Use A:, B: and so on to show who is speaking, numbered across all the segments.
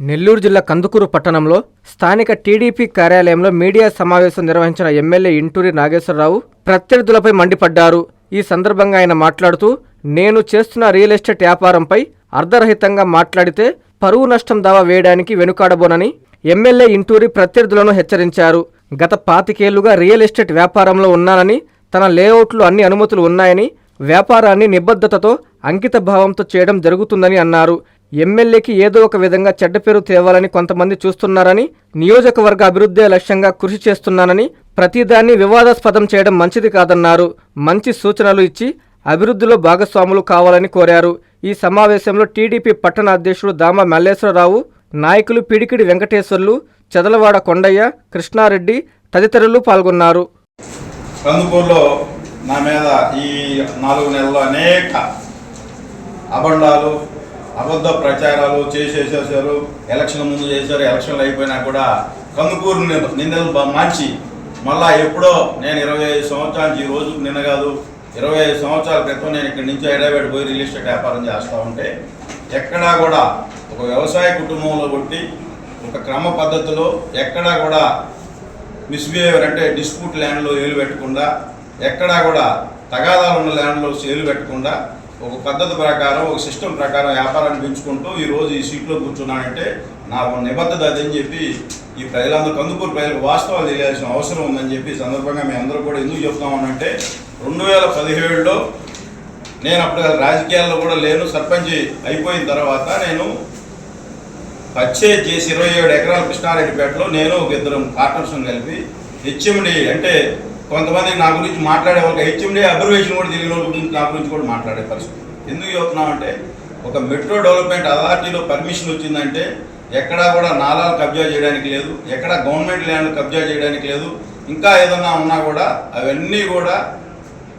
A: నెల్లూరు జిల్లా కందుకూరు పట్టణంలో స్థానిక టీడీపీ కార్యాలయంలో మీడియా సమావేశం నిర్వహించిన ఎమ్మెల్యే ఇంటూరి నాగేశ్వరరావు ప్రత్యర్థులపై మండిపడ్డారు. ఈ సందర్భంగా ఆయన మాట్లాడుతూ నేను చేస్తున్న రియల్ ఎస్టేట్ వ్యాపారంపై అర్ధరహితంగా మాట్లాడితే పరువు నష్టం దావా వేయడానికి వెనుకాడబోనని ఎమ్మెల్యే ఇంటూరి ప్రత్యర్థులను హెచ్చరించారు. గత పాతికేళ్ళుగా రియల్ ఎస్టేట్ వ్యాపారంలో ఉన్నానని తన లేఅవుట్లు అన్ని అనుమతులు ఉన్నాయని వ్యాపారాన్ని నిబద్ధతతో అంకిత భావంతో చేయడం జరుగుతుందని అన్నారు. ఎమ్మెల్యేకి ఏదో ఒక విధంగా చెడ్డ పేరు తేవాలని కొంతమంది చూస్తున్నారని నియోజకవర్గ అభివృద్ధే లక్ష్యంగా కృషి చేస్తున్నానని ప్రతిదాన్ని వివాదాస్పదం చేయడం మంచిది కాదన్నారు. మంచి సూచనలు ఇచ్చి అభివృద్ధిలో భాగస్వాములు కావాలని కోరారు. ఈ సమావేశంలో టీడీపీ పట్టణ అధ్యక్షుడు దామ మల్లేశ్వరరావు నాయకులు పిడికిడి వెంకటేశ్వర్లు చదలవాడ కొండయ్య కృష్ణారెడ్డి తదితరులు పాల్గొన్నారు.
B: కందుకూరులో నా మీద ఈ నాలుగు నెలల్లో అనేక అబండాలు అబద్ధ ప్రచారాలు చేసేసేసారు ఎలక్షన్ ముందు చేశారు. ఎలక్షన్లు అయిపోయినా కూడా కందుకూరు నిందలు మార్చి మళ్ళా ఎప్పుడో నేను ఇరవై ఐదు సంవత్సరాల నుంచి ఈ రోజు నిన్న కాదు ఇరవై ఐదు సంవత్సరాల క్రితం నేను ఇక్కడి నుంచి హైదరాబాద్ పోయి రియల్ ఎస్టేట్ వ్యాపారం చేస్తూ ఉంటే ఎక్కడా కూడా ఒక వ్యవసాయ కుటుంబంలో పుట్టి ఒక క్రమ పద్ధతిలో ఎక్కడా కూడా మిస్బిహేవియర్ అంటే డిస్ప్యూట్ ల్యాండ్లో ఏలు పెట్టకుండా ఎక్కడా కూడా తగాదాలు ఉన్న ల్యాండ్లో సేలు పెట్టకుండా ఒక పద్ధతి ప్రకారం ఒక సిస్టమ్ ప్రకారం వ్యాపారాన్ని పెంచుకుంటూ ఈరోజు ఈ సీట్లో కూర్చున్నానంటే నాకు నిబద్ధత అదని చెప్పి ఈ ప్రజలందరూ కందుకూరు ప్రజలకు వాస్తవాలు తెలియాల్సిన అవసరం ఉందని చెప్పి సందర్భంగా మేము అందరూ కూడా ఎందుకు చెప్తామనంటే రెండు వేల పదిహేడులో నేను అప్పుడు రాజకీయాల్లో కూడా లేను సర్పంచ్ అయిపోయిన తర్వాత నేను పర్చేజ్ చేసి ఇరవై ఏడు ఎకరాల కృష్ణారెడ్డిపేటలో నేను ఒక ఇద్దరు పార్ట్నర్స్ కలిపి హెచ్ఎండి అంటే కొంతమంది నా గురించి మాట్లాడే వాళ్ళకి హెచ్ఎండి అబ్జర్వేషన్ కూడా తెలియని వాళ్ళ గురించి నా గురించి కూడా మాట్లాడే పరిస్థితి. ఎందుకు చెప్తున్నామంటే ఒక మెట్రో డెవలప్మెంట్ అథారిటీలో పర్మిషన్ వచ్చిందంటే ఎక్కడా కూడా నాలాలు కబ్జా చేయడానికి లేదు ఎక్కడ గవర్నమెంట్ ల్యాండ్ కబ్జా చేయడానికి లేదు ఇంకా ఏదన్నా ఉన్నా కూడా అవన్నీ కూడా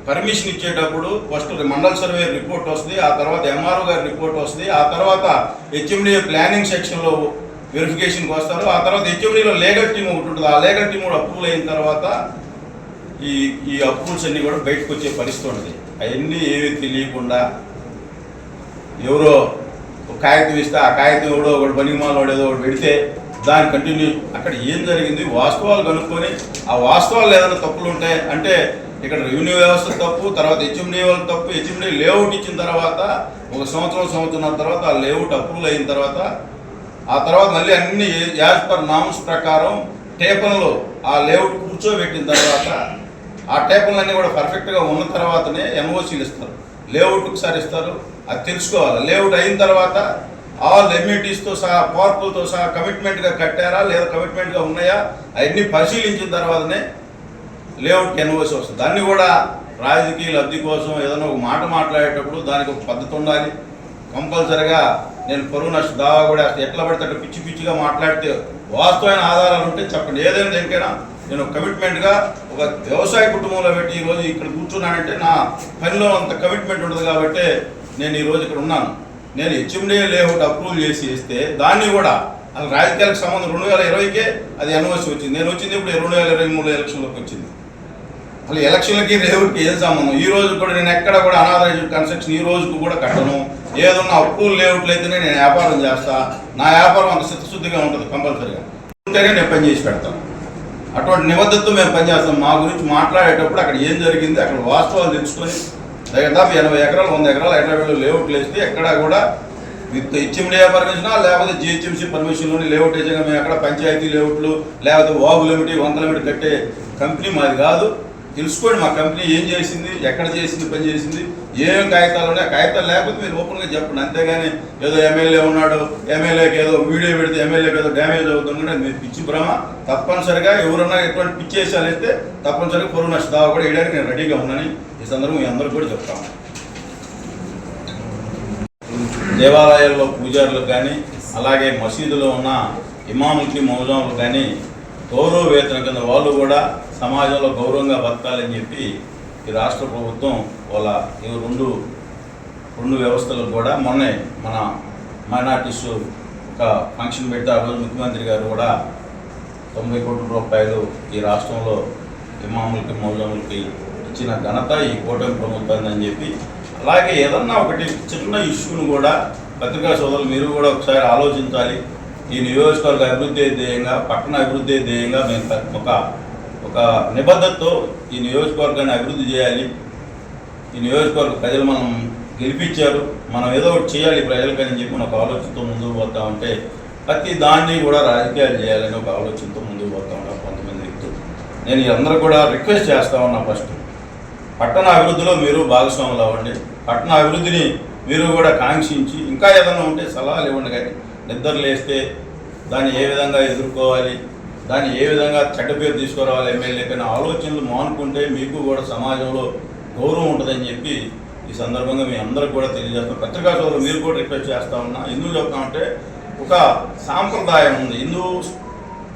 B: పర్మిషన్ ఇచ్చేటప్పుడు ఫస్ట్ మండల్ సర్వే రిపోర్ట్ వస్తుంది ఆ తర్వాత ఎంఆర్ఓ గారి రిపోర్ట్ వస్తుంది ఆ తర్వాత హెచ్ఎండి ప్లానింగ్ సెక్షన్లో వెరిఫికేషన్కి వస్తారు ఆ తర్వాత హెచ్ఎండిలో లీగల్ టీమ్ ఒకటి ఉంటుంది ఆ లీగల్ టీమ్ కూడా అప్రూవల్ అయిన తర్వాత ఈ ఈ అప్రూవల్స్ అన్నీ కూడా బయటకు వచ్చే పరిస్థితి ఉంటుంది అవన్నీ ఏమీ తెలియకుండా ఎవరో ఒక కాగితం ఇస్తే ఆ కాగితం ఎవడో ఒకటి పనిమాలోడు ఏదో ఒకటి పెడితే దాని కంటిన్యూ అక్కడ ఏం జరిగింది? వాస్తవాలు కనుక్కొని ఆ వాస్తవాలు ఏదైనా తప్పులు ఉంటాయి అంటే ఇక్కడ రెవెన్యూ వ్యవస్థ తప్పు తర్వాత హెచ్ఎండీ వాళ్ళ తప్పు హెచ్ఎండీ లేఅవుట్ ఇచ్చిన తర్వాత ఒక సంవత్సరం సంవత్సరం తర్వాత ఆ లేఅవుట్ అప్రూవల్ అయిన తర్వాత ఆ తర్వాత మళ్ళీ అన్ని యాజ్ పర్ నామ్స్ ప్రకారం టేపన్లో ఆ లేఅవుట్ కూర్చోబెట్టిన తర్వాత ఆ టేపులన్నీ కూడా పర్ఫెక్ట్గా ఉన్న తర్వాతనే ఎంఓసీలు ఇస్తారు. లేఅవుట్ ఒకసారి ఇస్తారు. అది తెలుసుకోవాలి. లేఅవుట్ అయిన తర్వాత ఆల్ ఎమ్యూటీస్తో సహా పార్కులతో సహా కమిట్మెంట్గా కట్టారా? లేదా కమిట్మెంట్గా ఉన్నాయా? అవన్నీ పరిశీలించిన తర్వాతనే లేఅవుట్ ఎన్ఓసి వస్తుంది. దాన్ని కూడా రాజకీయ లబ్ధి కోసం ఏదైనా ఒక మాట మాట్లాడేటప్పుడు దానికి ఒక పద్ధతి ఉండాలి. కంపల్సరిగా నేను పరువు నష్ట దావా కూడా అసలు ఎట్లా పడితే అట్లా పిచ్చి పిచ్చిగా మాట్లాడితే వాస్తవమైన ఆధారాలు ఉంటే చెప్పండి. ఏదైనా దేనికైనా నేను కమిట్మెంట్గా ఒక వ్యవసాయ కుటుంబంలో పెట్టి ఈరోజు ఇక్కడ కూర్చున్నానంటే నా పనిలో అంత కమిట్మెంట్ ఉండదు కాబట్టి నేను ఈరోజు ఇక్కడ ఉన్నాను. నేను హెచ్ఎండే లేఅవుట్ అప్రూవల్ చేసి ఇస్తే దాన్ని కూడా అది రాజకీయాలకు సంబంధం రెండు వేల ఇరవైకే అది ఎన్ఓసి వచ్చింది. నేను వచ్చింది ఇప్పుడు రెండు వేల ఇరవై మూడు ఎలక్షన్లోకి వచ్చింది. అసలు ఎలక్షన్లకి లేఅవుట్కి ఏం సంబంధం? ఈ రోజు కూడా నేను ఎక్కడ కూడా అనాథరైజ్డ్ కన్స్ట్రక్షన్ ఈ రోజుకు కూడా కట్టను. ఏదన్నా అప్రూవల్ లేఅవుట్లు అయితేనే నేను వ్యాపారం చేస్తా. నా వ్యాపారం అంత చిత్తశుద్ధిగా ఉంటుంది కంపల్సరీగా. ఉంటేనే నేను పని చేసి పెడతాను. అటువంటి నిబద్ధతతో మేము పనిచేస్తాం. మా గురించి మాట్లాడేటప్పుడు అక్కడ ఏం జరిగింది అక్కడ వాస్తవాలు తెలుసుకొని దాదాపు ఎనభై ఎకరాలు వంద ఎకరాలు హైదరాబాద్లో లేఅవుట్లు వేస్తే ఎక్కడ కూడా విత్ హెచ్ఎండిఏ పర్మిషనా లేకపోతే జిహెచ్ఎంసీ పర్మిషన్లోని లేఅవుట్ వేసాక మేము ఎక్కడ పంచాయతీ లేఅవుట్లు లేకపోతే వాగులు ఏమిటి వంకలు ఏమిటి కట్టే కంపెనీ మాది కాదు. తెలుసుకోండి మా కంపెనీ ఏం చేసింది ఎక్కడ చేసింది పని చేసింది ఏం కాగితాలు ఉన్నాయి కాగితాలు లేకపోతే మీరు ఓపెన్గా చెప్పండి. అంతేగాని ఏదో ఎమ్మెల్యే ఉన్నాడు ఎమ్మెల్యేకి ఏదో వీడియో పెడితే ఎమ్మెల్యేకి ఏదో డ్యామేజ్ అవుతుందంటే మీరు పిచ్చి భ్రమ. తప్పనిసరిగా ఎవరన్నా ఎటువంటి పిచ్చి వేసాలు తప్పనిసరిగా పొరుగు నష్ట దావా కూడా వేయడానికి నేను రెడీగా ఉన్నాను ఈ సందర్భం మీ అందరికీ కూడా చెప్తాను దేవాలయాల్లో పూజారులకు కానీ అలాగే మసీదులో ఉన్న ఇమాములకి మౌజాములకు కానీ గౌరవ వేతన కింద వాళ్ళు కూడా సమాజంలో గౌరవంగా బతకాలని చెప్పి ఈ రాష్ట్ర ప్రభుత్వం వాళ్ళ ఈ రెండు రెండు వ్యవస్థలకు కూడా మొన్నే మన మైనార్టీస్ ఒక ఫంక్షన్ పెడితే ఆ రోజు ముఖ్యమంత్రి గారు కూడా తొంభై కోట్ల రూపాయలు ఈ రాష్ట్రంలో ఇమాములకి మౌజాములకి ఇచ్చిన ఘనత ఈ కూటమి ప్రభుత్వం అని చెప్పి అలాగే ఏదన్నా ఒకటి చిన్న ఇష్యూను కూడా పత్రికా సోదరులు మీరు కూడా ఒకసారి ఆలోచించాలి. ఈ నియోజకవర్గ అభివృద్ధి ధ్యేయంగా పట్టణ అభివృద్ధి ధ్యేయంగా మేము ఒక ఒక నిబద్ధతతో ఈ నియోజకవర్గాన్ని అభివృద్ధి చేయాలి. ఈ నియోజకవర్గ ప్రజలు మనం గెలిపించారు. మనం ఏదో ఒకటి చేయాలి ప్రజలకని చెప్పి ఒక ఆలోచనతో ముందుకు పోతా ఉంటే ప్రతి దాన్ని కూడా రాజకీయాలు చేయాలని ఒక ఆలోచనతో ముందుకు పోతా ఉన్నారు కొంతమంది వ్యక్తులు. నేను అందరూ కూడా రిక్వెస్ట్ చేస్తా ఉన్నా ఫస్ట్. పట్టణ అభివృద్ధిలో మీరు భాగస్వాములు అవ్వండి. పట్టణ అభివృద్ధిని మీరు కూడా కాంక్షించి ఇంకా ఏదైనా ఉంటే సలహాలు ఇవ్వండి. కానీ నిద్ర లేస్తే దాన్ని ఏ విధంగా ఎదుర్కోవాలి దాన్ని ఏ విధంగా చెడ్డ పేరు తీసుకురావాలి ఎమ్మెల్యే కానీ ఆలోచనలు మానుకుంటే మీకు కూడా సమాజంలో గౌరవం ఉంటుందని చెప్పి ఈ సందర్భంగా మీ అందరికి కూడా తెలియజేస్తాం. పత్రికా సోదరులు మీరు కూడా రిక్వెస్ట్ చేస్తా ఉన్నా. ఎందుకు చెప్తామంటే ఒక సాంప్రదాయం ఉంది. హిందూ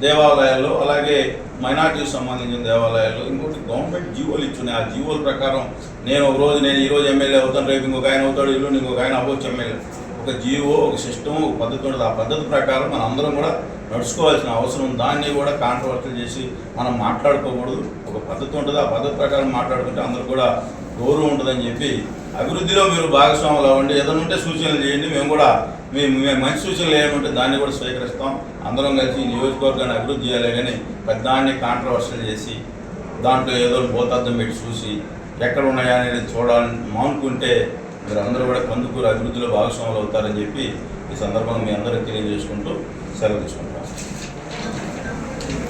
B: దేవాలయాల్లో అలాగే మైనార్టీకి సంబంధించిన దేవాలయాల్లో ఇంకోటి గవర్నమెంట్ జీవోలు ఇచ్చున్నాయి. ఆ జీవోల ప్రకారం నేను ఒక రోజు నేను ఈ రోజు ఎమ్మెల్యే అవుతాను రేపు ఇంకొక ఆయన అవుతాడు ఇల్లు ఇంకొక ఆయన అవ్వచ్చు ఎమ్మెల్యే. ఒక జీవో ఒక సిస్టమ్ ఒక పద్ధతి ఉంటుంది ఆ పద్ధతి ప్రకారం మనం అందరం కూడా నడుచుకోవాల్సిన అవసరం దాన్ని కూడా కాంట్రవర్సల్ చేసి మనం మాట్లాడుకోకూడదు. ఒక పద్ధతి ఉంటుంది. ఆ పద్ధతి ప్రకారం మాట్లాడుకుంటే అందరూ కూడా గౌరవం ఉంటుందని చెప్పి అభివృద్ధిలో మీరు భాగస్వాములు అవ్వండి. ఏదైనా ఉంటే సూచనలు చేయండి. మేము కూడా మేము మేము మంచి సూచనలు ఏమంటే దాన్ని కూడా స్వీకరిస్తాం. అందరం కలిసి నియోజకవర్గాన్ని అభివృద్ధి చేయాలి కానీ పెద్దాన్ని కాంట్రవర్షియల్ చేసి దాంట్లో ఏదో భూతార్థం పెట్టి చూసి ఎక్కడ ఉన్నాయా అనేది చూడాలని మానుకుంటే మీరు అందరూ కూడా కందుకూరు అభివృద్ధిలో భాగస్వాములు అవుతారని చెప్పి ఈ సందర్భంగా మీ అందరికీ తెలియజేసుకుంటూ సెలవు తీసుకుంటాం